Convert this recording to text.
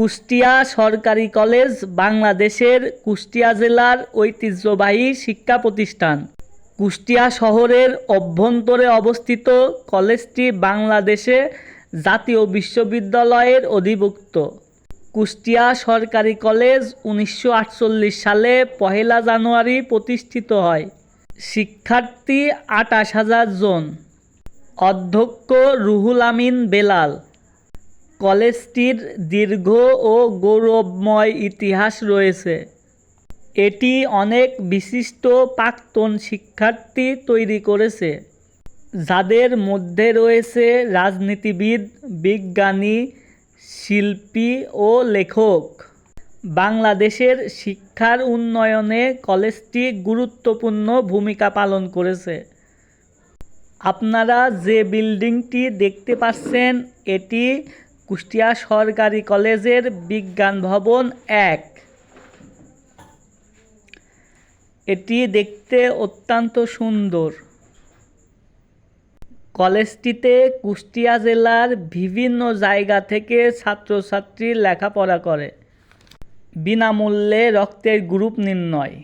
কুষ্টিয়া সরকারি কলেজ, বাংলাদেশের কুষ্টিয়া জেলার ঐতিহ্যবাহী শিক্ষা প্রতিষ্ঠান। কুষ্টিয়া শহরের অভ্যন্তরে অবস্থিত কলেজটি বাংলাদেশে জাতীয় বিশ্ববিদ্যালয়ের অধিভুক্ত। কুষ্টিয়া সরকারি কলেজ উনিশশো আটচল্লিশ সালে পহেলা জানুয়ারি প্রতিষ্ঠিত হয়। শিক্ষার্থী আটাশ হাজার জন। অধ্যক্ষ রুহুল আমিন বেলাল। কলেজটির দীর্ঘ ও গৌরবময় ইতিহাস রয়েছে। এটি অনেক বিশিষ্ট প্রাক্তন শিক্ষার্থী তৈরি করেছে, যাদের মধ্যে রয়েছে রাজনীতিবিদ, বিজ্ঞানী, শিল্পী ও লেখক। বাংলাদেশের শিক্ষার উন্নয়নে কলেজটি গুরুত্বপূর্ণ ভূমিকা পালন করেছে। আপনারা যে বিল্ডিংটি দেখতে পাচ্ছেন, এটি কুষ্টিয়া সরকারি কলেজের বিজ্ঞান ভবন এক। এটি দেখতে অত্যন্ত সুন্দর। কলেজটিতে কুষ্টিয়া জেলার বিভিন্ন জায়গা থেকে ছাত্রছাত্রী লেখাপড়া করে। বিনামূল্যে রক্তের গ্রুপ নির্ণয়।